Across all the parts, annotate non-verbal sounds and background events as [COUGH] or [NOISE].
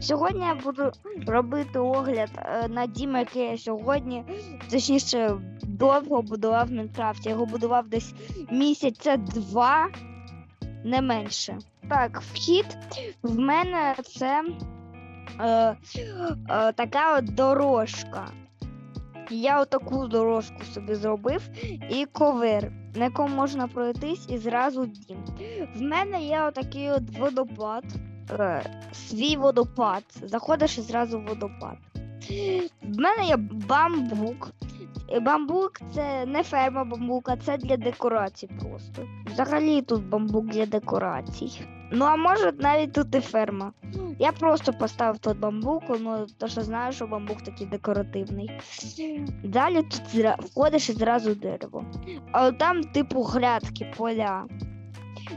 Сьогодні я буду робити огляд е, на дім, який я сьогодні, точніше, довго будував в Мінкрафті. Я його будував десь місяця два, не менше. Так, вхід в мене це е, е, така от дорожка. Я отаку дорожку собі зробив і ковер, на якому можна пройтись і зразу дім. В мене є отакий от водопад, е, свій водопад. Заходиш і зразу в водопад. В мене є бамбук. Бамбук це не ферма бамбука, це для декорацій просто. Взагалі тут бамбук для декорацій. Ну а може навіть тут і ферма. Я просто поставив тут бамбук, ну то що знаю, що бамбук такий декоративний. Далі тут зра... входиш і зразу дерево. А там, типу, грядки, поля.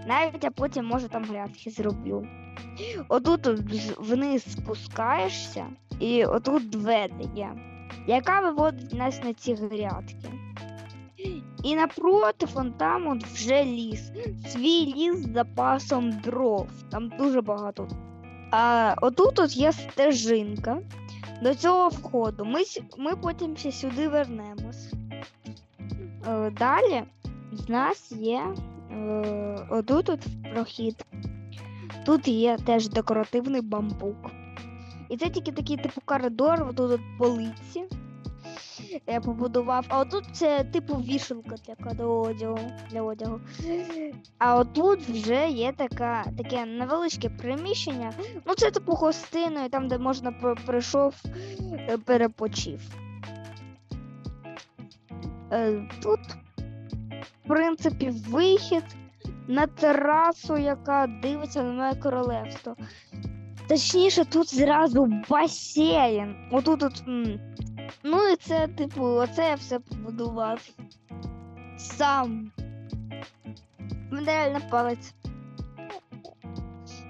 Навіть я потім, може, там грядки зроблю. Отут от вниз спускаєшся, і отут двері є, яка виводить нас на ці грядки. І напроти от вже ліс. Свій ліс з запасом дров. Там дуже багато. А отут от є стежинка до цього входу. Ми, ми потім ще сюди вернемось. Е, далі в нас є е, отут от прохід. Тут є теж декоративний бамбук. І це тільки такий типу коридор, отут от полиці. Я побудував. А отут це типу вішалка для одягу. Для одягу. А отут вже є така, таке невеличке приміщення. Ну, це типу гостиною, там, де можна прийшов, е, перепочив. Е, Тут, в принципі, вихід на терасу, яка дивиться на моє королевство. Точніше, тут зразу басейн. Отут от. Ну і це, типу, оце я все побудував. Сам. Мене реально палець.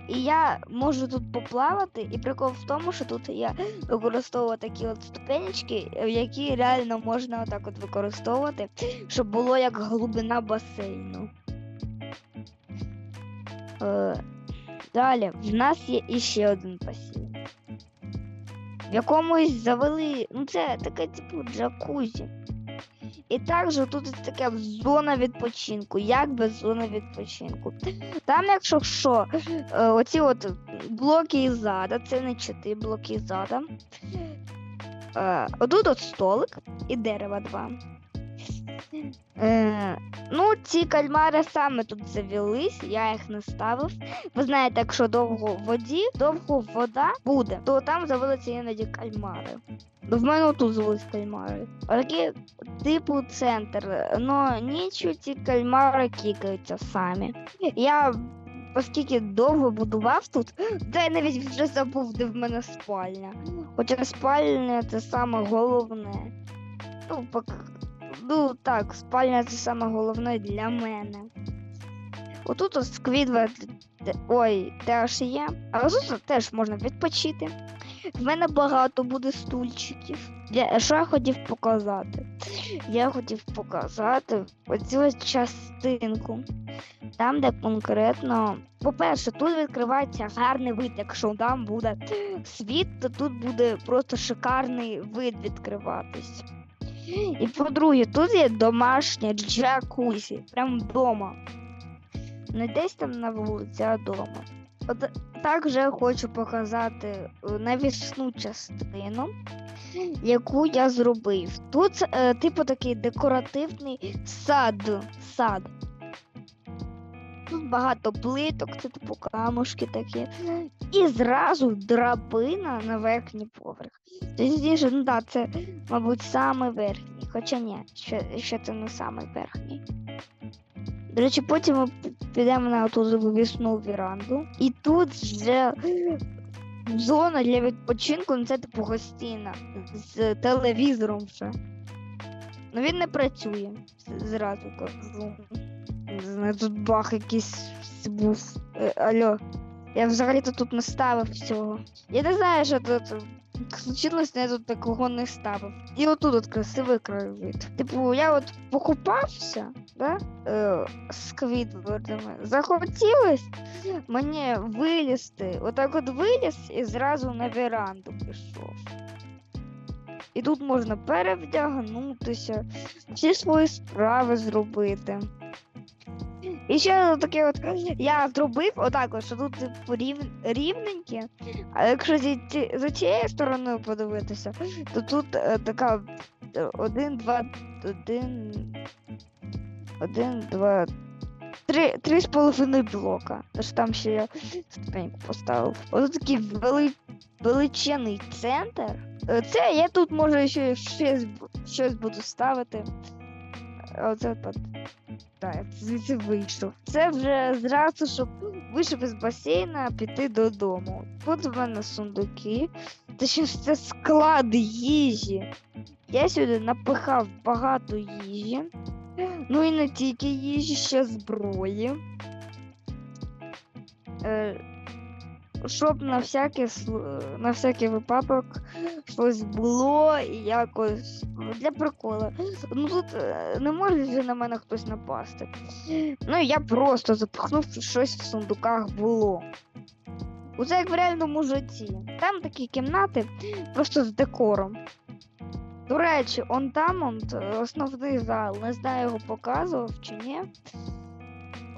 І я можу тут поплавати, і прикол в тому, що тут я використовую такі от ступенечки, які реально можна отак от використовувати, щоб було як глибина басейну. Е, далі, в нас є іще один басейн. В якомусь завели. Ну, це таке, типу, джакузі. І також тут така зона відпочинку. Як без зони відпочинку? Там, якщо що, е, оці от блоки із зада, це не чотири блоки із зада. Е, отут от столик і дерева два. Ну, ці кальмари саме тут завелись, я їх не ставив. Ви знаєте, якщо довго в воді, довго вода буде, то там завелися іноді кальмари. Ну, В мене тут завелись кальмари. Такі типу центр. Ну нічого ці кальмари кікаються самі. Я оскільки довго будував тут, то я навіть вже забув, де в мене спальня. Хоча спальня це саме головне. Ну. Ну так, спальня це саме головне для мене. Отут ось сквідва ой, теж є. А тут теж можна відпочити. В мене багато буде стульчиків. Я, що я хотів показати? Я хотів показати оцю частинку. Там, де конкретно. По-перше, тут відкривається гарний вид, якщо там буде світ, то тут буде просто шикарний вид відкриватись. І по-друге, тут є домашня джакузі, прямо вдома. Не десь там на вулиці, а вдома. От також хочу показати е, навісну частину, яку я зробив. Тут, е, типу, такий декоративний сад. сад. Тут багато плиток, це типу камушки такі. І зразу драбина на верхній поверх. Точніше, ну так, це, мабуть, самий верхній. Хоча ні, ще, ще це не самий верхній. До речі, потім ми підемо на ту вивісну віранду. І тут вже зона для відпочинку, ну це типу гостина з телевізором. Ну він не працює, зразу кажу. Не знаю, тут бах якийсь був. Е, алло. Я взагалі-то тут не ставив всього. Я не знаю, що тут случилось, я тут такого не ставив. І отут от красивий краєвид. Типу, я от покупався, да? Е, з квітвордами. Захотілось мені вилізти. Отак от виліз і зразу на веранду пішов. І тут можна перевдягнутися, всі свої справи зробити. І ще таке от я зробив отак, от, що тут типу, рів, рівненьке, а якщо зі, ці- за цією стороною подивитися, то тут е, така е, один, два, один, один, два, три, три з половиною блока. Тож там ще я ступеньку поставив. Ось такий вели, величезний центр. Е, Це я тут може ще щось, щось буду ставити. Оце так. Так, звідси вийшов. Це вже зразу, щоб вийшов із басейна, піти додому. Тут в мене сундуки. Точніше, це склад їжі. Я сюди напихав багато їжі. Ну і не тільки їжі, ще зброї. Е, щоб на всякий, на всякий випадок щось було якось ну, для прикола. Ну тут е, не може вже на мене хтось напасти. Ну я просто запихнув, що щось в сундуках було. Усе як в реальному житті. Там такі кімнати просто з декором. До речі, он там он, основний зал, не знаю, його показував чи ні.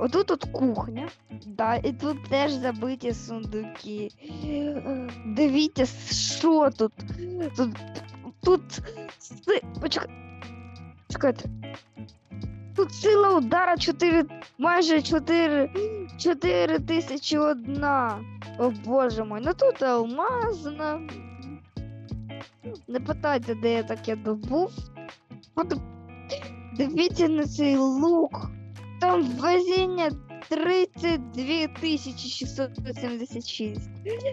Отут от кухня, да, і тут теж забиті сундуки. Дивіться, що тут. Тут. Тут. си- Почекай. Чекайте. Тут сила удара 4, майже 4, 4 тисячі одна. О боже мой, ну тут алмазна. Не питайте, де я таке добув. От, дивіться на цей лук. Там везіння 32 тисячі 676.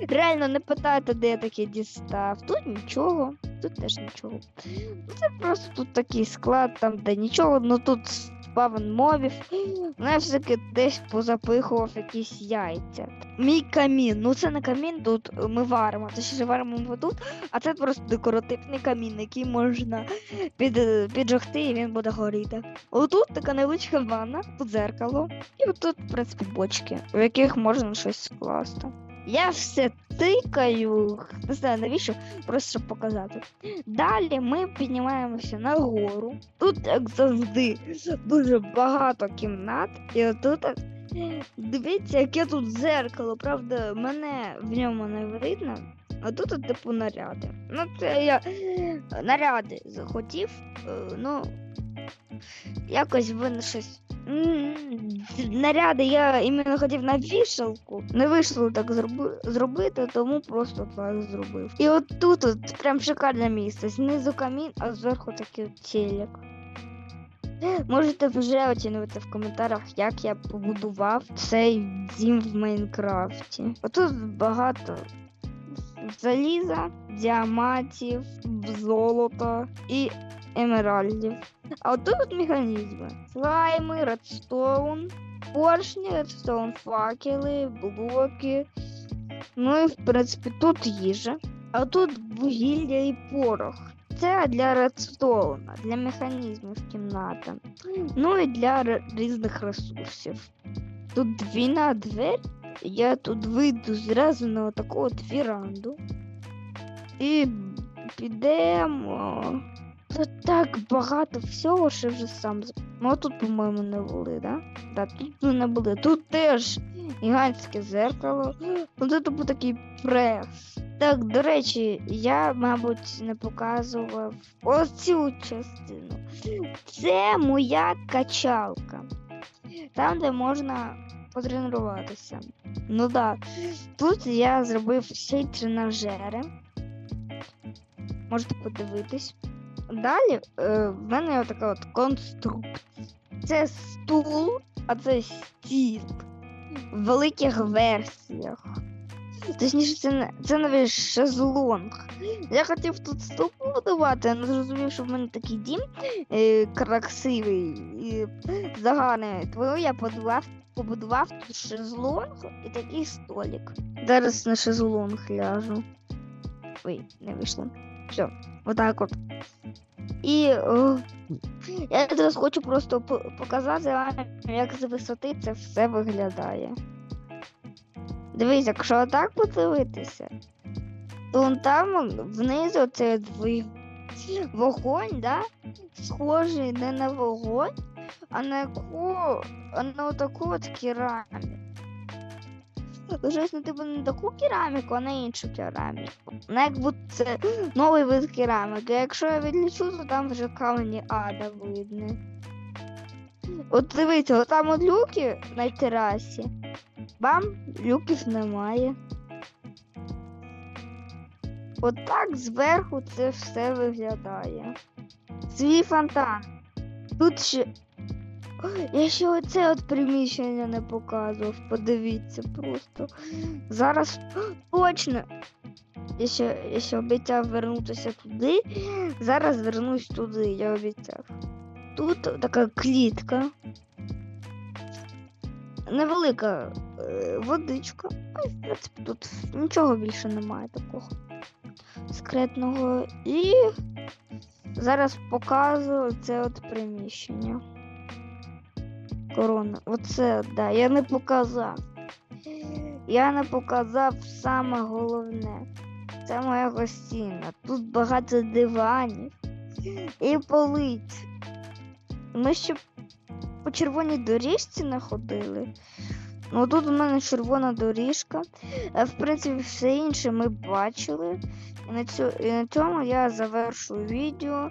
Реально не питайте, де я таке дістав. Тут нічого, тут теж нічого. Це просто тут такий склад, там де нічого, ну тут спавн мобів. Ну, я все-таки десь позапихував якісь яйця. Мій камін. Ну це не камін, тут е, ми варимо. Точніше варимо його тут, а це просто декоративний камін, який можна під, піджогти і він буде горіти. Отут така невеличка ванна, тут зеркало, і отут, в принципі, бочки, в яких можна щось скласти. Я все тикаю, не знаю навіщо, просто щоб показати. Далі ми піднімаємося нагору. Тут, як завжди, дуже багато кімнат, і отут. Дивіться, яке тут зеркало, правда, мене в ньому не видно. А тут, типу, наряди. Ну, це я наряди захотів. е, Ну, якось ви щось. Наряди я іменно хотів на вішалку. Не вийшло так зроби... зробити, тому просто так зробив. І от тут от прям шикарне місце. Знизу камін, а зверху такий телек. Можете вже оцінювати в коментарях, як я побудував цей дім в Майнкрафті. Отут багато заліза, діамантів, золота і емеральдів. А от тут от механізми: слайми, редстоун, поршні, редстоун факели, блоки. Ну і в принципі тут їжа. А тут вугілля і порох. Це для редстоуна, для механізмів кімната. Ну і для різних ресурсів. Тут двійна двері. Я тут вийду зразу на таку от віранду. І підемо. Тут так багато всього, що вже сам. з- Ну, тут, по-моєму, не були, да? Да, тут ми не були. Тут теж гігантське зеркало. Ну, тут був такий прес. Так, до речі, я, мабуть, не показував ось цю частину. Це моя качалка. Там, де можна потренуватися. Ну так. Да. Тут я зробив й тренажери. Можете подивитись. Далі е, в мене така от конструкція. Це стул, а це стіл в великих версіях. Точніше, це, це навіть шезлонг. Я хотів тут стул побудувати, але зрозумів, що в мене такий дім е, красивий і загарний. Тому я побудував побудував тут шезлонг і такий столик. Зараз на шезлонг ляжу. Ой, не вийшло. Все, отак от. І о, я зараз хочу просто показати вам, як з висоти це все виглядає. Дивись, якщо отак подивитися, то вон там внизу це вогонь, да? схожий не на вогонь, а на яку, а на таку от кераміку. Лежить на типу не таку кераміку, а на іншу кераміку. Ну, як будто це новий вид кераміки. Якщо я відлічу, то там вже камені ада видно. От дивіться, там от люки на терасі. Бам, люків немає. От так зверху це все виглядає. Свій фонтан. Тут ще. Я ще оце от приміщення не показував. Подивіться просто. Зараз [GASPS] точно. Я ще, я ще обіцяв вернутися туди. Зараз вернусь туди, я обіцяв. Тут така клітка. Невелика е, водичка. А, в принципі, тут нічого більше немає такого секретного. І зараз показую це от приміщення. Корона. Оце, да, я не показав. Я не показав саме головне. Це моя гостіна. Тут багато диванів і полиць. Ми ще по червоній доріжці не ходили. Тут у мене червона доріжка. В принципі, все інше ми бачили. І на, цьому я завершую відео.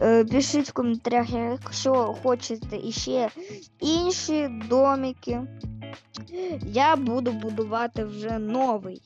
Е, Пишіть в коментарях, якщо хочете іще інші домики. Я буду будувати вже новий